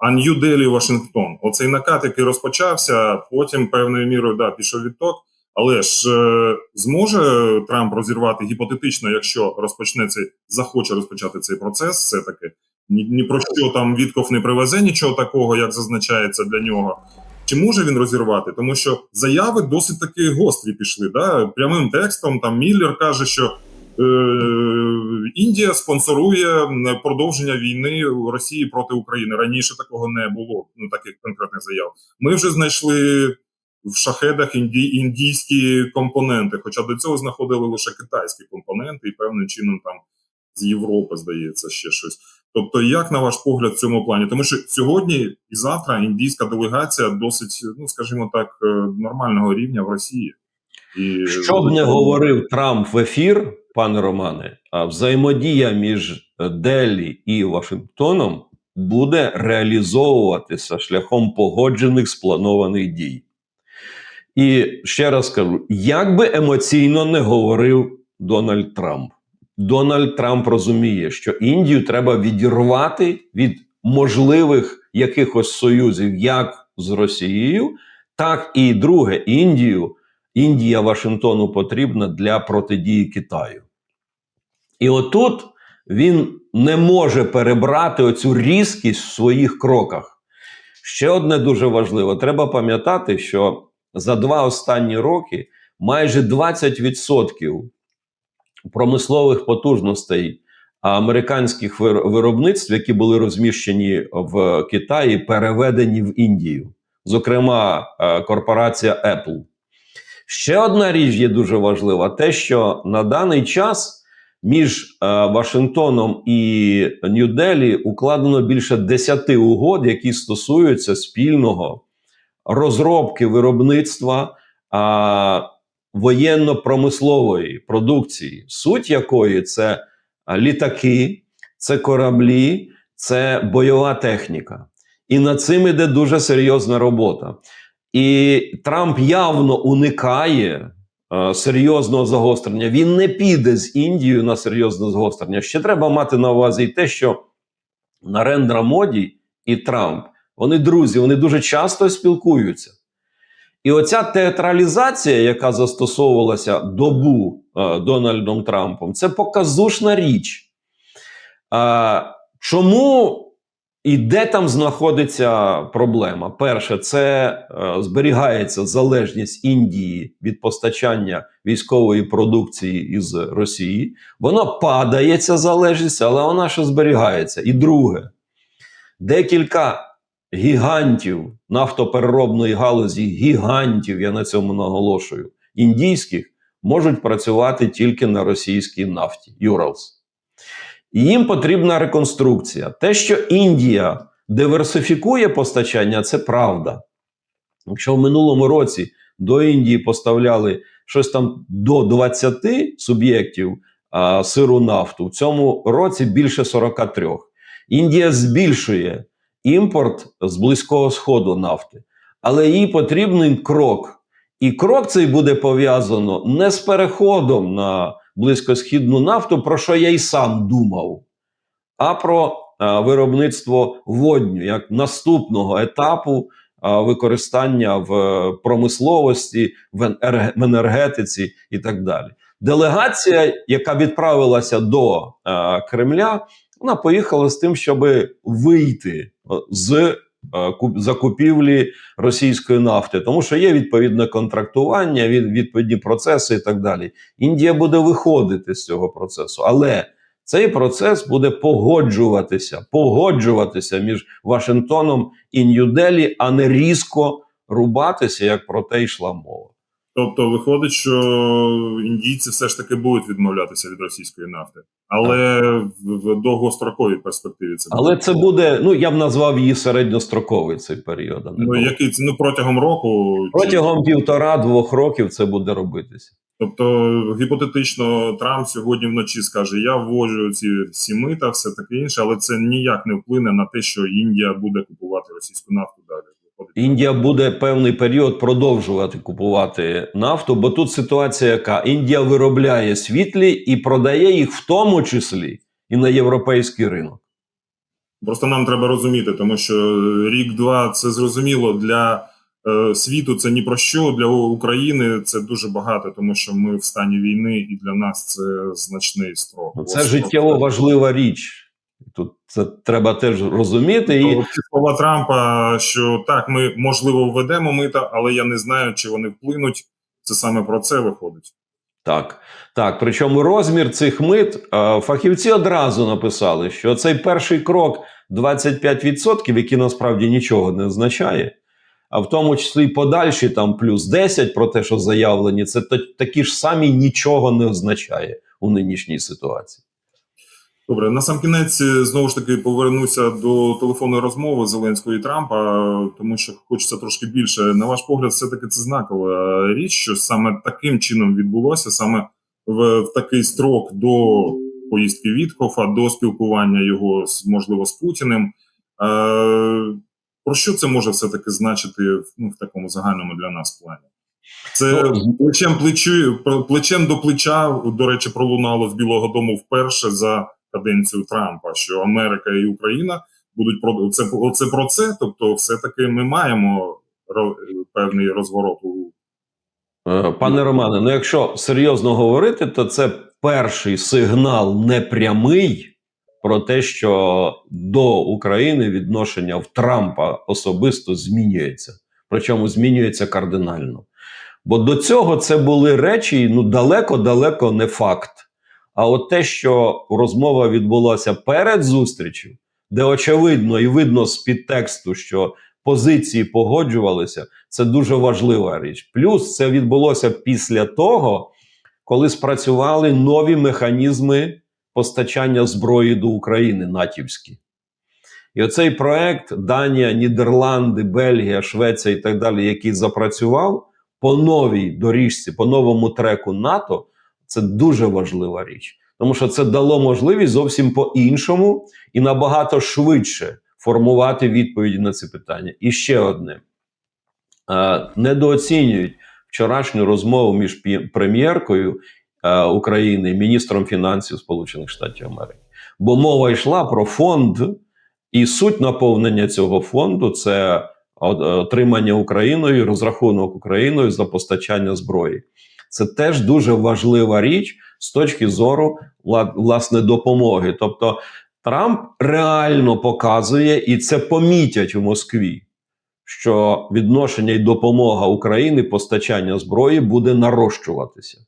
а Нью-Делі, Вашингтон. Оцей накат, який розпочався, потім певною мірою да, пішов відток. Але ж е, зможе Трамп розірвати гіпотетично, якщо розпочне цей, захоче розпочати цей процес, все таки ні, ні про що там Вітков не привезе нічого такого, як зазначається для нього. Чи може він розірвати? Тому що заяви досить таки гострі пішли. Да? Прямим текстом там Міллер каже, що Індія спонсорує продовження війни Росії проти України. Раніше такого не було. Ну таких конкретних заяв. Ми вже знайшли в шахедах інді, індійські компоненти, хоча до цього знаходили лише китайські компоненти, і певним чином там з Європи здається ще щось. Тобто, як на ваш погляд в цьому плані? Тому що сьогодні і завтра індійська делегація досить, ну скажімо так, е, нормального рівня в Росії. І Що б не говорив Трамп в ефір, пане Романе, взаємодія між е, Делі і Вашингтоном буде реалізовуватися шляхом погоджених спланованих дій. І ще раз кажу: як би емоційно не говорив Дональд Трамп, Дональд Трамп розуміє, що Індію треба відірвати від можливих якихось союзів як з Росією, так і друге Індію. Індія Вашингтону потрібна для протидії Китаю. І отут він не може перебрати оцю різкість в своїх кроках. Ще одне дуже важливо: треба пам'ятати, що за два останні роки майже 20% промислових потужностей американських виробництв, які були розміщені в Китаї, переведені в Індію. Зокрема, е, корпорація Apple. Ще одна річ є дуже важлива: те, що на даний час між е, Вашингтоном і Нью-Делі укладено більше 10 угод, які стосуються спільного розробки виробництва воєнно-промислової продукції, суть якої це літаки, це кораблі, це бойова техніка. І над цим іде дуже серйозна робота. І Трамп явно уникає серйозного загострення. Він не піде з Індією на серйозне загострення. Ще треба мати на увазі і те, що Нарендра Моді і Трамп вони друзі, вони дуже часто спілкуються. І оця театралізація, яка застосовувалася добу е, Дональдом Трампом, це показушна річ. Е, чому і де там знаходиться проблема? Перше, це е, зберігається залежність Індії від постачання військової продукції із Росії. Воно падає ця залежність, але вона ще зберігається. І друге, декілька гігантів нафтопереробної галузі, гігантів, я на цьому наголошую, індійських, можуть працювати тільки на російській нафті Юралс. Їм потрібна реконструкція. Те, що Індія диверсифікує постачання, це правда. Якщо в минулому році до Індії поставляли щось там до 20 суб'єктів а, сиру нафту, в цьому році більше 43. Індія збільшує імпорт з Близького Сходу нафти, але їй потрібен крок. І крок цей буде пов'язано не з переходом на близькосхідну нафту, про що я й сам думав, а про а, виробництво водню як наступного етапу а, використання в е, промисловості, в енергетиці і так далі. Делегація, яка відправилася до Кремля, вона поїхала з тим, щоб вийти е, з е, закупівлі російської нафти, тому що є відповідне контрактування, відповідні процеси і так далі. Індія буде виходити з цього процесу, але цей процес буде погоджуватися, погоджуватися між Вашингтоном і Нью-Делі, а не різко рубатися, як про те йшла мова. Тобто виходить, що індійці все ж таки будуть відмовлятися від російської нафти, але в, в довгостроковій перспективі це буде. Але це буде, ну я б назвав її середньостроковий цей період. ну довгий. який це ну протягом року чи- Протягом півтора-двох років це буде робитися. Тобто, гіпотетично, Трамп сьогодні вночі скаже: Я вводжу ці всі мита, все таке інше, але це ніяк не вплине на те, що Індія буде купувати російську нафту далі. Індія буде певний період продовжувати купувати нафту, бо тут ситуація яка Індія виробляє світлі і продає їх в тому числі і на європейський ринок. Просто нам треба розуміти, тому що рік-два це зрозуміло для е, світу. Це ні про що для України. Це дуже багато, тому що ми в стані війни, і для нас це значний строк. Це життєво важлива річ. Тут це треба теж розуміти. І слова Трампа, що так, ми можливо введемо мита, але я не знаю, чи вони вплинуть. Це саме про це виходить. Так, так. Причому розмір цих мит е, фахівці одразу написали, що цей перший крок 25%, який насправді нічого не означає, а в тому числі й подальші там плюс 10 про те, що заявлені, це такі ж самі нічого не означає у нинішній ситуації. Добре, на сам кінець е, знову ж таки повернуся до телефонної розмови Зеленського і Трампа, тому що хочеться трошки більше. На ваш погляд, все таки це знакова е, річ, що саме таким чином відбулося, саме в, в такий строк до поїздки Віткофа, до спілкування його з можливо з Путіним. Е, про що це може все таки значити ну, в такому загальному для нас плані? Це Ну, плечем плечу, плечем до плеча, до речі, пролунало з Білого Дому вперше за каденцію Трампа, що Америка і Україна будуть про це. Це про це. Тобто, все таки ми маємо певний розворот Е, Пане Романе, ну якщо серйозно говорити, то це перший сигнал непрямий про те, що до України відношення в Трампа особисто змінюється. Причому змінюється кардинально. Бо до цього це були речі, ну далеко-далеко не факт. А от те, що розмова відбулася перед зустрічю, де очевидно і видно з підтексту, що позиції погоджувалися, це дуже важлива річ. Плюс це відбулося після того, коли спрацювали нові механізми постачання зброї до України натівські. І оцей проект Данія, Нідерланди, Бельгія, Швеція і так далі, який запрацював по новій доріжці, по новому треку НАТО, це дуже важлива річ. Тому що це дало можливість зовсім по-іншому і набагато швидше формувати відповіді на ці питання. І ще одне: Е, недооцінюють вчорашню розмову між прем'єркою е, України і міністром фінансів Сполучених Штатів Америки. Бо мова йшла про фонд, і суть наповнення цього фонду це отримання Україною, розрахунок Україною за постачання зброї. Це теж дуже важлива річ з точки зору власне допомоги. Тобто Трамп реально показує, і це помітять у Москві, що відношення і допомога України, постачання зброї буде нарощуватися.